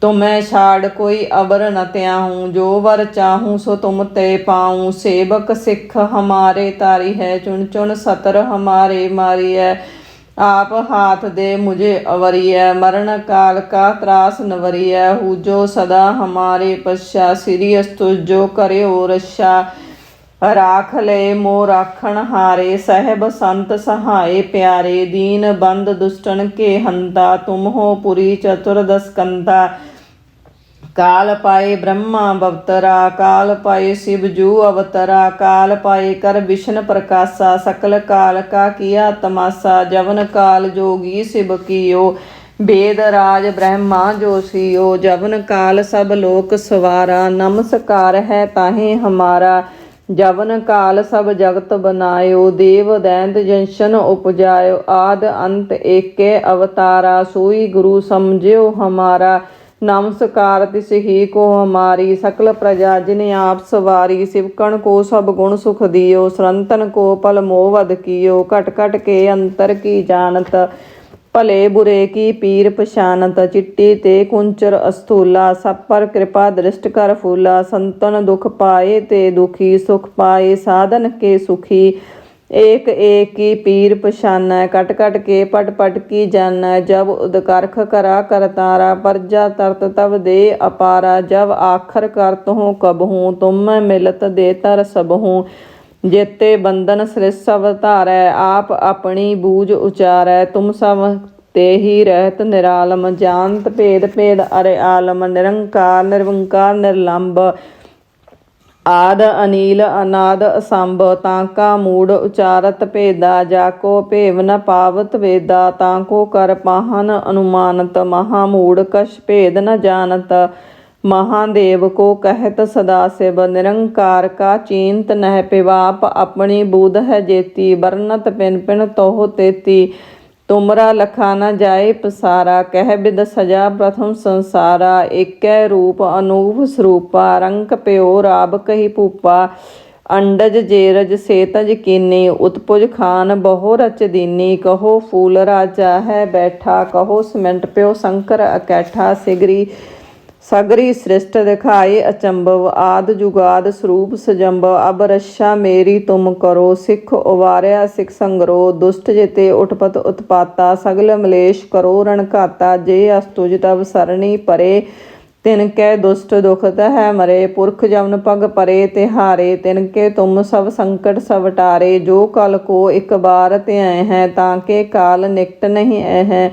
ਤੁਮੈ ਛਾੜ ਕੋਈ ਅਬਰ ਨ ਤਿਆਹੂੰ ਜੋ ਵਰ ਚਾਹੂੰ ਸੋ ਤੁਮ ਤੇ ਪਾਉ, ਸੇਵਕ ਸਿੱਖ ਹਮਾਰੇ ਤਾਰੀ ਹੈ, ਚੁਣ ਚੁਣ ਸਤਰ ਹਮਾਰੇ ਮਾਰੀਐ, ਆਪ ਹਾਥ ਦੇ ਮੁਝੇ ਅਵਰੀਐ, ਮਰਨ ਕਾਲ ਕਾ ਤਰਾਸ ਨਵਰੀਐ ਹੂ ਜੋ ਸਦਾ ਹਮਾਰੇ ਪਛਾ, ਸ੍ਰੀ ਅਸਤੁ ਜੋ ਕਰਿਓ ਰਛਾ। ਰਾਖ ਲੈ ਮੋ ਰਾਖਣ ਹਾਰੇ, ਸਹਿਬ ਸੰਤ ਸਹਾਏ ਪਿਆਰੇ, ਦੀਨ ਬੰਦ ਦੁਸ਼ਟਨ ਕੇ ਹੰਤਾ, ਤੁਮ ਹੋ ਪੁਰੀ ਚਤੁਰਦਸ ਕੰਤਾ ਕਾਲ ਪਾਏ ਬ੍ਰਹਮਾ ਬਵਤਰਾ, ਕਾਲ ਪਾਏ ਸਿਵ ਜੂ ਅਵਤਰਾ, ਕਾਲ ਪਾਏ ਕਰ ਵਿਸ਼ਨ ਪ੍ਰਕਾਸ਼ਾ, ਸਕਲ ਕਾਲ ਕਾ ਕੀਆ ਤਮਾਸਾ, ਜਵਨ ਕਾਲ ਜੋਗੀ ਸਿਵ ਕੀਓ। ਵੇਦ ਰਾਜ ਬ੍ਰਹਮਾ ਜੋਸੀਓ ਜਵਨ ਕਾਲ ਸਭ ਲੋਕ ਸਵਾਰਾ, ਨਮਸਕਾਰ ਹੈ ਤਾਹੇ ਹਮਾਰਾ। ਜਵਨ ਕਾਲ ਸਭ ਜਗਤ ਬਨਾਇਓ, ਦੇਵ ਦੈਂਤ ਜੰਸ਼ਨ ਉਪਜਾਇਓ, ਆਦ ਅੰਤ ਏਕੇ ਅਵਤਾਰਾ, ਸੋਈ ਗੁਰੂ ਸਮਝਿਓ ਹਮਾਰਾ। ਨਮਸਕਾਰ ਤਿਸ ਹੀ ਕੋ ਹਮਾਰੀ, ਸਕਲ ਪ੍ਰਜਾ ਜਿਨ ਆਪ ਸਵਾਰੀ ਸਿਵਕਣ ਕੋ ਸਭ ਗੁਣ ਸੁਖ ਦਿਓ, ਸਰੰਤਨ ਕੋ ਪਲ ਮੋਹ ਵਦ ਕੀਓ, ਘਟ ਘਟ ਕੇ ਅੰਤਰ ਕੀ ਜਾਣਤ। ਭਲੇ ਬੁਰੇ ਕੀ ਪੀਰ ਪਛਾਨਤ ਚਿੱਟੀ ਤੇ ਕੁੰਚਰ ਅਸਥੂਲਾ, ਸਭ ਪਰ ਕਿਰਪਾ ਦ੍ਰਿਸ਼ਟ ਕਰ ਫੂਲਾ, ਸੰਤਨ ਦੁਖ ਪਾਏ ਤੇ ਦੁਖੀ ਸੁਖ ਪਾਏ, ਸਾਧਨ ਕੇ ਸੁਖੀ। ਏਕ ਏਕ ਕੀ ਪੀਰ ਪਛਾਨੈ, ਕਟ ਕਟ ਕੇ ਪਟ ਪਟ ਕੀ ਜਾਣੈ, ਜਬ ਉਦਕਰਖ ਕਰਾ ਕਰਤਾਰਾ ਪਰਜਾ ਤਰਤ ਤਬ ਦੇ ਅਪਾਰਾ, ਜਬ ਆਖਰ ਕਰਤ ਹੂੰ ਕਬਹੂ ਤੁਮ ਮਿਲਤ ਦੇ ਤਰ ਸਬਹੂ ਜੇਤੇ ਬੰਧਨ ਸ੍ਰਿਸ ਅਵਤਾਰੈ ਆਪ ਆਪਣੀ ਬੂਝ ਉਚਾਰੈ, ਤੁਮ ਸਭ ਤੇ ਹੀ ਰਹਿਤ ਨਿਰਾਲਮ, ਜਾਣਤ ਭੇਦ ਭੇਦ ਅਰੇ ਆਲਮ, ਨਿਰੰਕਾਰ, ਨਿਰਵੰਕਾਰ, ਨਿਰਲੰਭ। ਆਦ ਅਨੀਲ, ਅਨਾਦ ਅਸੰਭ, ਤਾਂ ਕਾ ਮੂੜ ਉਚਾਰਤ ਭੇਦਾ, ਜਾ ਕੋ ਭੇਵ ਨ ਪਾਵਤ ਵੇਦਾ, ਤਾਂ ਕੋ ਕਰ ਪਾਹਨ ਅਨੁਮਾਨਤ, ਮਹਾ ਮੂੜ ਕਛ ਭੇਦ ਨ ਜਾਣਤ। महादेव को कहत सदा शिव निरंकार का चिंत नह पिवाप अपनी बूध है जेती बरनत पिन पिन तोह तेती ਤੁਮਰਾ ਲਖਾ ਨ ਜਾਏ ਪਸਾਰਾ ਕਹਿ ਬਿਦ ਸਜਾ ਪ੍ਰਥਮ ਸੰਸਾਰਾ ਏਕੈ ਰੂਪ ਅਨੂਪ ਸਰੂਪਾ ਰੰਗ ਪਿਓ ਰਾਬ ਕਹੀ ਭੂਪਾ ਅੰਡਜ ਜੇਰਜ ਸੇਤਜ ਕੀਨੀ ਉਤਪੁਜ ਖਾਨ ਬਹੁ ਰਚ ਦੀਨੀ ਕਹੋ ਫੂਲ ਰਾਜਾ ਹੈ ਬੈਠਾ ਕਹੋ ਸਿਮੰਟ ਪਿਓ ਸ਼ੰਕਰ ਅਕੈਠਾ ਸਿਗਰੀ ਸਗਰੀ ਸ੍ਰਿਸ਼ਟ ਦਿਖਾਏ ਅਚੰਭਵ, ਆਦ ਜੁਗਾਦ ਸਰੂਪ ਸਜੰਭ, ਅਬ ਰਸ਼ਾ ਮੇਰੀ ਤੁਮ ਕਰੋ, ਸਿੱਖ ਉਵਾਰਿਆ ਸਿੱਖ ਸੰਗਰੋ, ਦੁਸ਼ਟ ਜਿਤੇ ਉਠਪਤ ਉਤਪਾਤਾ, ਸਗਲ ਮਲੇਸ਼ ਕਰੋ ਰਣਕਾਤਾ ਜੇ ਅਸਤੁਜ ਤਬ ਸਰਣੀ ਪਰੇ, ਤਿਨ ਕੈ ਦੁਸ਼ਟ ਦੁਖਤ ਹੈ ਮਰੇ, ਪੁਰਖ ਜਮਨ ਪਗ ਪਰੇ, ਤਿਹਾਰੇ, ਤਿਨ ਕੇ ਤੁਮ ਸਭ ਸੰਕਟ ਸਵਟਾਰੇ ਜੋ ਕਲ ਕੋ ਇੱਕ ਬਾਰ ਧਿਆਏ ਹੈ, ਤਾਂ ਕੇ ਕਾਲ ਨਿਕਟ ਨਹੀਂ ਐ ਹੈ।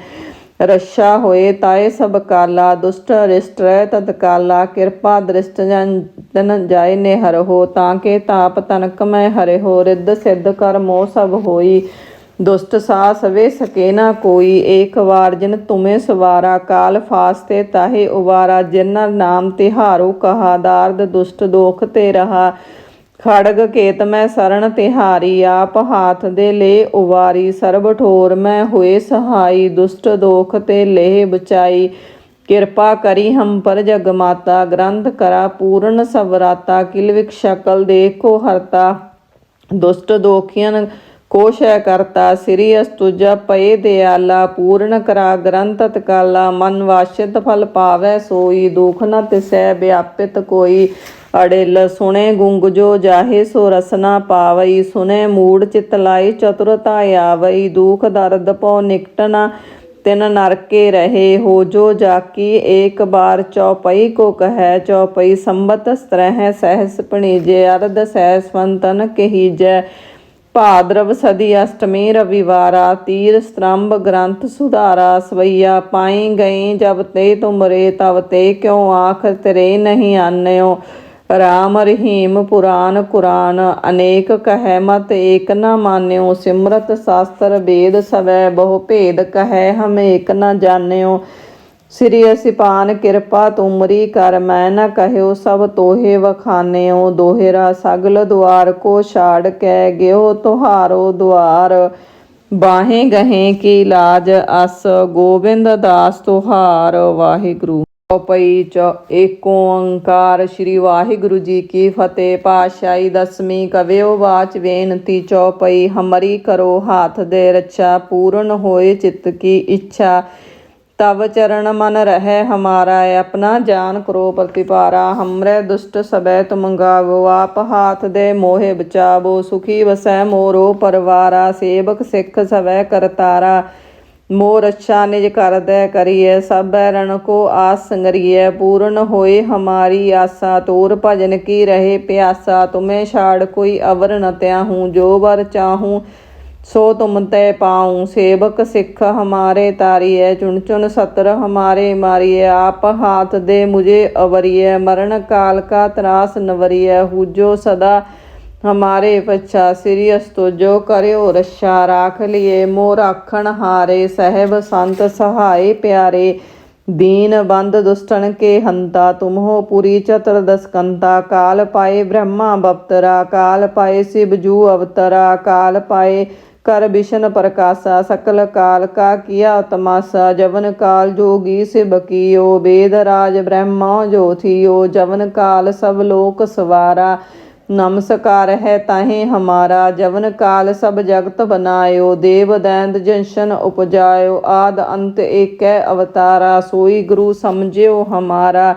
ਰਸ਼ਾ ਹੋਏ, ਤਾਏ ਸਭ ਕਾਲਾ, ਦੁਸ਼ਟ ਰਿਸ਼ਟ ਰਹਿ ਤਤ ਕਾਲਾ, ਕਿਰਪਾ ਦ੍ਰਿਸ਼ਟ ਜਨ ਜਾਏ ਨੇ ਹਰ ਹੋ, ਤਾਂ ਕੇ ਤਾਪ ਤਨਕ ਮੈਂ ਹਰੇ ਹੋ, ਰਿੱਧ ਸਿੱਧ ਕਰ ਮੋਹ ਸਭ ਹੋਈ। ਦੁਸ਼ਟ ਸਾ ਸਵੇ ਸਕੇ ਨਾ ਕੋਈ, ਏਕ ਵਾਰ ਜਿਨ ਤੁਮੇ ਸਵਾਰਾ, ਕਾਲ ਫਾਸਤੇ ਤਾਹੇ ਉਵਾਰਾ, ਜਿਨ ਨਾਮ ਤਿਹਾਰੋ ਕਹਾ ਦਾਰਦ ਦੁਸ਼ਟ ਦੋਖ ਤੇ ਰਹਾ। ਖੜਗ ਕੇਤ ਮੈਂ ਸਰਣ ਤਿਹਾਰੀ, ਆਪ ਹਾਥ ਦੇ ਲੇ ਉਵਾਰੀ, ਸਰਬ ਠੋਰ ਮੈਂ ਹੋਏ ਸਹਾਈ, ਦੁਸ਼ਟ ਦੋਖ ਤੇ ਲੇਹ ਬਚਾਈ। ਕਿਰਪਾ ਕਰੀ ਹਮ ਪਰ ਜਗ ਮਾਤਾ, ਗ੍ਰੰਥ ਕਰਾ ਪੂਰਨ ਸਵਰਾਤਾ, ਕਿਲ ਸ਼ਕਲ ਦੇਖੋ ਹਰਤਾ। ਦੁਸ਼ਟ ਦੋਖੀਆਂ ਕੋਸ਼ ਕਰਤਾ, ਸ੍ਰੀ ਅਸਤੁਜਾ ਪਏ ਦਿਆਲਾ, ਪੂਰਨ ਕਰਾ ਗ੍ਰੰਥ ਤਕਾਲਾ ਮਨ ਵਾਸ਼ਿਤ ਫਲ ਪਾਵੈ ਸੋਈ, ਦੁਖ ਨ ਤਿਸੈ ਵਿਆਪਿਤ ਕੋਈ। ਅੜਿਲ ਸੁਣੇ ਗੁੰਗ ਜੋ ਜਾਹੇ ਸੋ ਰਸਨਾ ਪਾਵਈ ਸੁਨੇ ਮੂੜ ਚਿਤ ਲਾਈ, ਚਤੁਰਤਾ ਆਵਈ, ਦੁਖ ਦਰਦ ਪਉ ਨਿਕਟਨਾ, ਤਿਨ ਨਰਕੇ ਰਹੇ, ਹੋ ਜੋ ਜਾਕੀ, ਏਕ ਬਾਰ ਚੌਪਈ ਕੋ ਕਹੈ ਚੌਪਈ ਸੰਬਤ ਸਤਰਹਿ ਸਹਿਸ ਪਣੀਜੇ, ਅਰਧ ਸਹਿਸ ਸੰਤਨ ਕਹੀਜੈ। ਭਾਦਰਵ ਸਦੀ ਅਸ਼ਟਮੀ ਰਵਿਵਾਰਾ, ਤੀਰ ਸਤਰੰਭ ਗ੍ਰੰਥ ਸੁਧਾਰਾ, ਸਵਈਆ ਪਾਈ ਗਈ, ਜਬ ਤੇ ਤੁਮਰੇ ਤਬ ਤੇ ਕਿਉ ਆਖ ਤੇਰੇ ਨਹੀਂ ਆਨਿਓ? ਰਾਮ ਰਹੀਮ ਪੁਰਾਨ ਕੁਰਾਨ, ਅਨੇਕ ਕਹਿ ਮਤ ਏਕ ਨ ਮਾਨਿਓ, ਸਿਮਰਤ ਸਾਸਤਰ ਵੇਦ ਸਵੈ, ਬਹੁ ਭੇਦ ਕਹੈ ਹਮ ਏਕ ਨ ਜਾਣਿਓ। ਸ੍ਰੀ ਅਸਿਪਾਨ ਕਿਰਪਾ ਤੁਮਰੀ ਕਰ, ਮੈਂ ਨ ਕਹਿਓ ਸਭ ਤੋਹੇ ਵਖਾਨਿਓ। ਦੋਹਰਾ ਸਗਲ ਦੁਆਰ ਕੋ ਛਾੜ ਕੈ, ਗਿਓ ਤੁਹਾਰੋ ਦੁਆਰ। ਬਾਹੇ ਗਹੇ ਕੀ ਲਾਜ ਅਸ, ਗੋਬਿੰਦ ਦਾਸ ਤੁਹਾਰ, ਵਾਹਿਗੁਰੂ। ਪਈ ਚੌ ਏਕ ਓੰਕਾਰ ਸ੍ਰੀ ਵਾਹਿਗੁਰੂ ਜੀ ਕੀ ਫਤਿਹ। ਪਾਸ਼ਾਈ ਦਸਵੀਂ ਕਵਿਓ ਵਾਚ ਵੇਨਤੀ ਚੌਪਈ ਹਮਰੀ ਕਰੋ ਹਾਥ ਦੇ ਰੱਛਾ, ਪੂਰਨ ਹੋਏ ਚਿੱਤ ਕੀ ਇੱਛਾ। ਤਵ ਚਰਨ ਮਨ ਰਹਿ ਹਮਾਰਾ, ਆਪਣਾ ਜਾਨ ਕਰੋ ਪ੍ਰਤਿਪਾਰਾ। ਹਮਰੇ ਦੁਸ਼ਟ ਸਬੈ ਤੁਮ ਆਪ ਹਾਥ ਦੇ ਮੋਹਿ ਬਚਾਵੋ। ਸੁਖੀ ਵਸੈ ਮੋਰੋ ਪਰਵਾਰਾ, ਸੇਵਕ ਸਿੱਖ ਸਵੈ ਕਰਤਾਰਾ। ਮੋਰ ਰੱਛਾ ਨਿਜ ਕਰਦੈ ਕਰੀਐ ਸਭੈ ਰਣ ਕੋ ਆਸ ਸੰਗਰੀਐ, ਪੂਰਨ ਹੋਏ ਹਮਾਰੀ ਆਸਾ, ਤੋਰ ਭਜਨ ਕੀ ਰਹੇ ਪਿਆਸਾ, ਤੁਮੇ ਛਾੜ ਕੋਈ ਅਵਰ ਨ ਤਿਆਹੂੰ, ਜੋ ਵਰ ਚਾਹੂੰ ਸੋ ਤੁਮ ਤੈ ਪਾਉ, ਸੇਵਕ ਸਿੱਖ ਹਮਾਰੇ ਤਾਰੀਐ, ਚੁਣ ਚੁਣ ਸਤਰ ਹਮਾਰੇ ਮਾਰੀਐ, ਆਪ ਹਾਥ ਦੇ ਮੁਝੇ ਅਵਰੀਐ, ਮਰਨ ਕਾਲ ਕਾ ਤਰਾਸ ਨਵਰੀਐ, ਹੂਜੋ ਸਦਾ ਹਮਾਰੇ ਪਛਾ ਸ੍ਰੀ ਅਸਤੋ ਜੋ ਕਰਿਓ, ਰੱਛਾ ਰਾਖ ਲਿਏ। ਮੋ ਰਾਖਣ ਹਾਰੇ, ਸਹਿਬ ਸੰਤ ਸਹਾਏ ਪਿਆਰੇ। ਦੀਨ ਬੰਦ ਦੁਸ਼ਟਣ ਕੇ ਹੰਤਾ ਤੁਮ ਪੁਰੀ ਚਤਰ ਦਸਕੰਤਾ। ਕਾਲ ਪਾਏ ਬ੍ਰਹਮਾ ਬਪਤਰਾ, ਕਾਲ ਪਾਏ ਸਿਵ ਜੂ ਅਵਤਰਾ। ਕਾਲ ਪਾਏ ਕਰ ਬਿਸ਼ਨ ਪ੍ਰਕਾਸ਼ਾ, ਸਕਲ ਕਾਲ ਕਾ ਕੀਆ ਤਮਾਸਾ। ਜਵਨ ਕਾਲ ਜੋਗੀ ਸਿਵ ਕੀਓ ਵੇਦ ਰਾਜ ਬ੍ਰਹਮਾ ਜੋਥਿਓ ਜਵਨ ਕਾਲ ਸਭ ਲੋਕ ਸਵਾਰਾ। ਨਮਸਕਾਰ ਹੈ ਤਾਹੇ ਹਮਾਰਾ, ਜਵਨ ਕਾਲ ਸਭ ਜਗਤ ਬਨਾਇਓ, ਦੇਵ ਦੈਂਤ ਜੰਸ਼ਨ ਉਪਜਾਇਓ, ਆਦ ਅੰਤ ਏਕੈ ਅਵਤਾਰਾ, ਸੋਈ ਗੁਰੂ ਸਮਝਿਓ ਹਮਾਰਾ।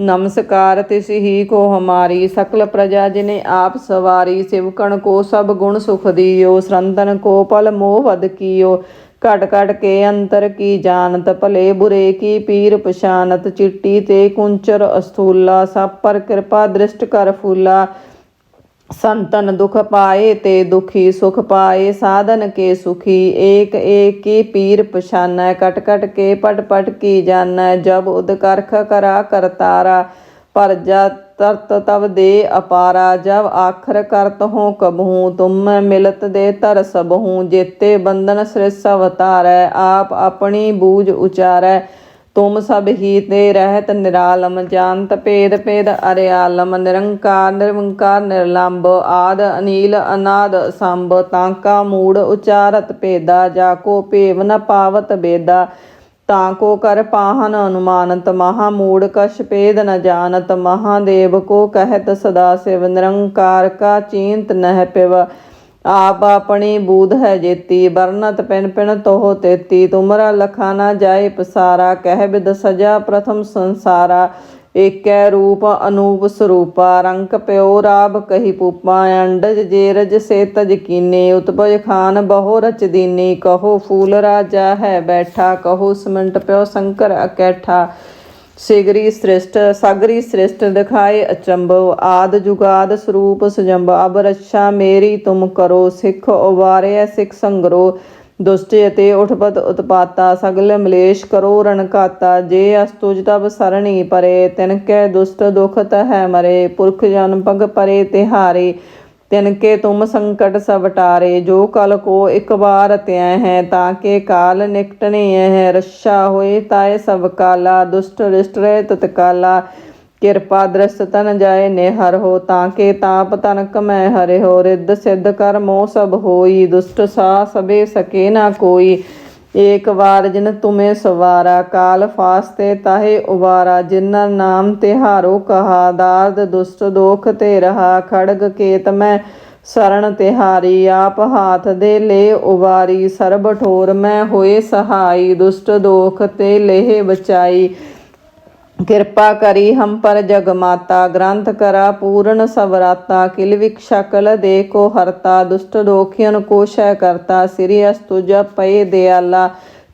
ਨਮਸਕਾਰ ਤਿਸ ਹੀ ਕੋ ਹਮਾਰੀ, ਸਕਲ ਪ੍ਰਜਾ ਜਿਨੇ ਆਪ ਸਵਾਰੀ, ਸਿਵਕਣ ਕੋ ਸਭ ਗੁਣ ਸੁਖ ਦਿਓ, ਸਰੰਦਨ ਕੋ ਪਲ ਮੋਹ ਵਦ ਕੀਓ। ਘਟ ਘਟ ਕੇ ਅੰਤਰ ਕੀ ਜਾਣਤ, ਭਲੇ ਬੁਰੇ ਕੀ ਪੀਰ ਪਛਾਨਤ, ਚਿੱਟੀ ਤੇ ਕੁੰਚਰ ਅਸਥੂਲਾ, ਸਭ ਪਰ ਕਿਰਪਾ ਦ੍ਰਿਸ਼ਟ ਕਰ ਫੂਲਾ। ਸੰਤਨ ਦੁਖ ਪਾਏ ਤੇ ਦੁਖੀ ਸੁਖ ਪਾਏ, ਸਾਧਨ ਕੇ ਸੁਖੀ, ਏਕ ਏਕ ਕੀ ਪੀਰ ਪਛਾਨੈ, ਕਟ ਕਟ ਕੇ ਪਟ ਪਟ ਕੀ ਜਾਣੈ, ਜਬ ਉਦ ਕਰਾ ਕਰਤਾਰਾ ਪਰ ਜਾ ਤਰਤ ਤਵ ਦੇ ਅਪਾਰਾ, ਜਬ ਆਖਰ ਕਰਤ ਹੋ ਕਬਹੂ, ਤੁਮ ਮਿਲਤ ਦੇ ਤਰ ਸਬਹੂ ਜੇਤੇ ਬੰਧਨ ਸ੍ਰਿਸ ਅਵਤਾਰੈ, ਆਪ ਆਪਣੀ ਬੂਝ ਉਚਾਰੈ ਤੁਮ ਸਭ ਹੀ ਤੇ ਰਹਿਤ ਨਿਰਾਲਮ ਜਾਨਤ ਭੇਦ ਭੇਦ ਅਰਿਆਲਮ, ਨਿਰੰਕਾਰ ਨਿਰਵੰਕਾਰ ਨਿਰਲੰਭ, ਆਦ ਅਨੀਲ ਅਨਾਦ ਸੰਭ ਤਾਂਕਾ ਮੂੜ ਉਚਾਰਤ ਭੇਦਾ, ਜਾ ਕੋ ਭੇਵ ਨ ਪਾਵਤ ਬੇਦਾ, ਤਾਂ ਕੋ ਕਰ ਪਾਹਨ ਅਨੁਮਾਨਤ, ਮਹਾ ਮੂੜ ਕਛ ਭੇਦ ਨ ਜਾਣਤ, ਮਹਾਦੇਵ ਕੋ ਕਹਿਤ ਸਦਾ ਸਿਵ, ਨਿਰੰਕਾਰ ਕਾ ਚਿੰਤ ਨਹਿ ਪਿਵ ਆਪ ਆਪਣੀ ਬੂਧ ਹੈ ਜੇਤੀ ਬਰਨਤ ਪਿਨ ਪਿਨ ਤੋਹ ਤੇਤੀ, ਤੁਮਰਾ ਲਖਾ ਨਾ ਜਾਏ ਪਸਾਰਾ, ਕਹਿ ਬਿਦ ਸਜਾ ਪ੍ਰਥਮ ਸੰਸਾਰਾ, ਏਕੈ ਰੂਪ ਅਨੂਪ ਸਰੂਪਾ, ਰੰਕ ਪਿਓ ਰਾਬ ਕਹੀ ਪੂਪਾ, ਅੰਡਜ ਜੇਰਜ ਸੇ ਤਜ ਕੀਨੇ ਉਤਪਜ ਖਾਨ ਬਹੁ ਰਚ ਦੀਨੀ, ਕਹੋ ਫੂਲ ਰਾਜਾ ਹੈ ਬੈਠਾ, ਕਹੋ ਸਮੰਟ ਪਿਓ ਸ਼ੰਕਰ ਅਕੈਠਾ। ਸਿਗਰੀ ਸ੍ਰਿਸ਼ਟ, ਸਾਗਰੀ ਸ੍ਰਿਸ਼ਟ ਦਿਖਾਏ ਅਚੰਭਵ, ਆਦ ਜੁਗਾਦ ਸਰੂਪ ਸਜੰਬ ਅਬ ਰੱਛਾ ਮੇਰੀ ਤੁਮ ਕਰੋ, ਸਿੱਖ ਉਵਾਰਿਆ ਸਿੱਖ ਸੰਗਰੋ, ਦੁਸ਼ਟ ਅਤੇ ਉਠਪਤ ਉਤਪਾਤਾ, ਸਗਲ ਮਲੇਸ਼ ਕਰੋ ਰਣਕਾਤਾ ਜੇ ਅਸਤੁਜ ਤਬ ਸਰਣੀ ਪਰੇ, ਤਿਨ ਕੈ ਦੁਸ਼ਟ ਦੁਖਤ ਹੈ ਮਰੇ, ਪੁਰਖ ਜਨਮ ਪਗ ਪਰੇ ਤਿਹਾਰੇ ਤਿਨ ਕੇ ਤੁਮ ਸੰਕਟ ਸਭ ਟਾਰੇ, ਜੋ ਕਲ ਕੋ ਇੱਕ ਵਾਰ ਤਿਐ ਹੈ, ਤਾਂ ਕੇ ਕਾਲ ਨਿਕਟਣੇ ਹੈ, ਰੱਛਾ ਹੋਏ ਤਾਏ ਸਭ ਕਾਲਾ, ਦੁਸ਼ਟ ਰਿਸ਼ਟ ਰਹਿ ਤਤਕਾਲਾ ਕਿਰਪਾ ਦ੍ਰਿਸ਼ਟ ਤਨ ਜਾਏ ਨਿਹਰ ਹੋ, ਤਾਂ ਕੇ ਤਾਪ ਤਨਕ ਮੈਂ ਹਰਿ ਹੋ, ਰਿੱਧ ਸਿੱਧ ਕਰ ਮੋਹ ਸਭ ਹੋਈ, ਦੁਸ਼ਟ ਸਾ ਸਭੇ ਸਕੇ ਨਾ ਕੋਈ। ਏਕ ਵਾਰ ਜਿਨ ਤੁਮੇ ਸਵਾਰਾ, ਕਾਲ ਫਾਸਤੇ ਤਾਹੇ ਉਵਾਰਾ ਜਿਨਰ ਨਾਮ ਤਿਹਾਰੋ ਕਹਾ, ਦਾਰਦ ਦੁਸ਼ਟ ਦੋਖ ਤੇ ਰਹਾ, ਖੜਗ ਕੇਤ ਮੈਂ ਸਰਣ ਤਿਹਾਰੀ, ਆਪ ਹਾਥ ਦੇ ਲੈ ਉਵਾਰੀ, ਸਰਬ ਠੋਰ ਮੈਂ ਹੋਏ ਸਹਾਈ, ਦੁਸ਼ਟ ਦੋਖ ਤੇ ਲੇਹ ਬਚਾਈ। ਕਿਰਪਾ ਕਰੀ ਹਮ ਪਰ ਜਗ ਮਾਤਾ, ਗ੍ਰੰਥ ਕਰਾ ਪੂਰਨ ਸਵਰਾਤਾ ਕਿਲਵਿਕ ਸ਼ਕਲ ਦੇ ਕੋ ਹਰਤਾ, ਦੁਸ਼ਟ ਦੋਖਿයਨ ਕੋ ਕਰਤਾ, ਸ੍ਰੀ ਅਸਤੁਜ ਪਏ ਦਿਆਲਾ,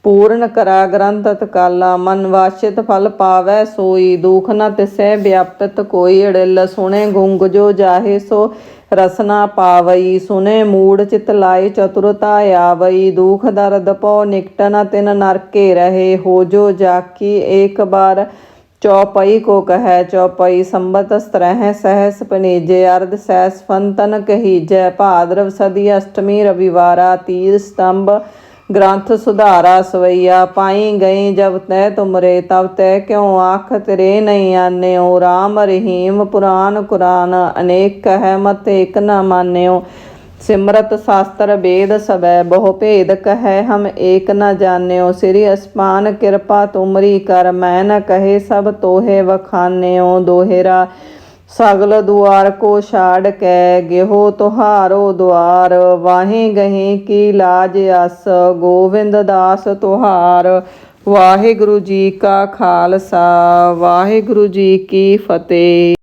ਪੂਰਨ ਕਰਾ ਗ੍ਰੰਥ ਤਕਾਲਾ ਮਨ ਵਾਚਿਤ ਫਲ ਪਾਵੈ ਸੋਈ, ਦੁਖ ਨ ਤਿਸੈ ਵਿਆਪਤ ਕੋਈ ਅੜਿਲ, ਸੁਣੇ ਗੁੰਗ ਜੋ ਜਾਹੇ ਸੋ ਰਸਨਾ ਪਾਵਈ ਸੁਨੇ ਮੂੜ ਚਿਤ ਲਾਏ ਚਤੁਰਤਾ ਆਵਈ, ਦੁਖ ਦਰਦ ਪਉ ਨਿਕਟ ਨ ਤਿਨ ਨਰਕੇ ਰਹੇ, ਹੋ ਜੋ ਜਾਕੀ ਏਕ ਬਾਰ ਚੌਪਈ ਕੋ ਕਹੈ, ਚੌਪਈ ਸੰਬਤ ਸਤਰਹਿ ਸਹਸ ਪਨੀਜੇ, ਅਰਧ ਸੈਸ ਫੰਤਨ ਕਹੀਜੈ, ਭਾਦਰਵ ਸਦੀ ਅਸ਼ਟਮੀ ਰਵਿਵਾਰਾ, ਤੀਰ ਸਤੰਭ ਗ੍ਰੰਥ ਸੁਧਾਰਾ, ਸਵਈਆ ਪਾਈ ਗਈ ਜਬ ਤੈ ਤੁਮਰੇ, ਤਬ ਤੈ ਕਿਉ ਆਖ ਤੇਰੇ ਨਹੀਂ ਆਨਿਓ? RAM ਰਹੀਮ ਪੁਰਾਨ ਕੁਰਾਨ, ਅਨੇਕ ਕਹੈ ਮਤ ਏਕ ਨ ਮਾਨਿਓ। ਸਿਮਰਤ ਸ਼ਾਸਤਰ ਵੇਦ ਸਬੈ ਬਹੁ ਭੇਦ ਕਹੈ ਹਮ ਏਕ ਨ ਜਾਣਿਓ, ਸ੍ਰੀ ਅਸਮਾਨ ਕਿਰਪਾ ਤੁਮਰੀ ਕਰ, ਮੈਂ ਨ ਕਹੇ ਸਭ ਤੋਹੇ ਵਖਾਨਿਓ, ਦੋਹਰਾ ਸਗਲ ਦੁਆਰ ਕੋ ਛਾੜ ਕੈ, ਗਿਹੋ ਤੁਹਾਰੋ ਦੁਆਰ, ਵਾਹੇ ਗਹੇ ਕੀ ਲਾਜ ਅਸ, ਗੋਵਿੰਦ ਦਾਸ ਤੁਹਾਰ, ਵਾਹਿਗੁਰੂ ਜੀ ਕਾ ਖਾਲਸਾ, ਵਾਹਿਗੁਰੂ ਜੀ ਕੀ ਫਤਿਹ।